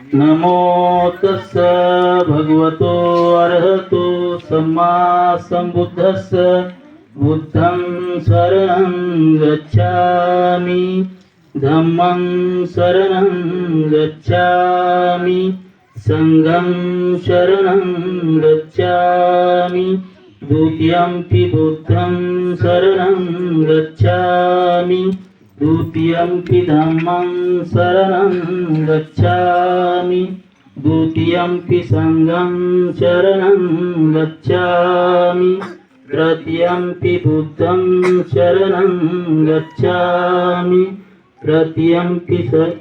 नमो तस्स भगवतो अर्हतो सम्मा संबुद्धस्स बुद्धं शरणं गच्छामि धम्मं शरणं गच्छामि सङ्घं शरणं गच्छामि द्वितीयम्पि बुद्धं शरणं गच्छामि। द्वितीयम्पि धम्मं शरणं गच्छामि। द्वितीयम्पि सङ्घं शरणं गच्छामि। तृतीयम्पि बुद्धं शरणं गच्छामि। तृतीयम्पि स-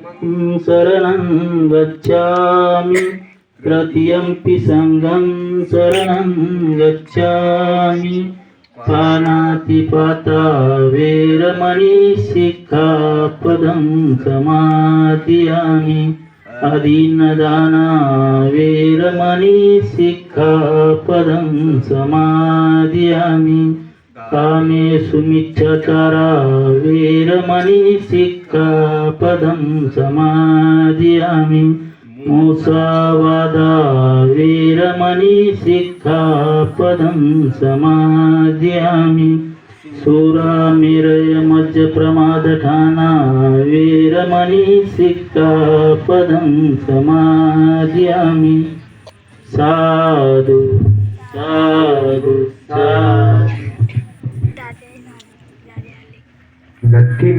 शरणं गच्छामि। तृतीयम्पि सङ्घं शरणं गच्छामि पानातिपाता वेरमणि शिक्षापदं समादयामि अधीनदाना वेरमणि शिक्षापदं समादयामि कामेषु मिथ्याचारा वेरमणि शिक्षापदं समादयामि मुसावादा वीरमणि शिक्षापदं समादयामि सुरामिरयमज्जप्रमादठाना वीरमणि शिक्षापदं समाद्यामि साधु साधु साधु। नक्की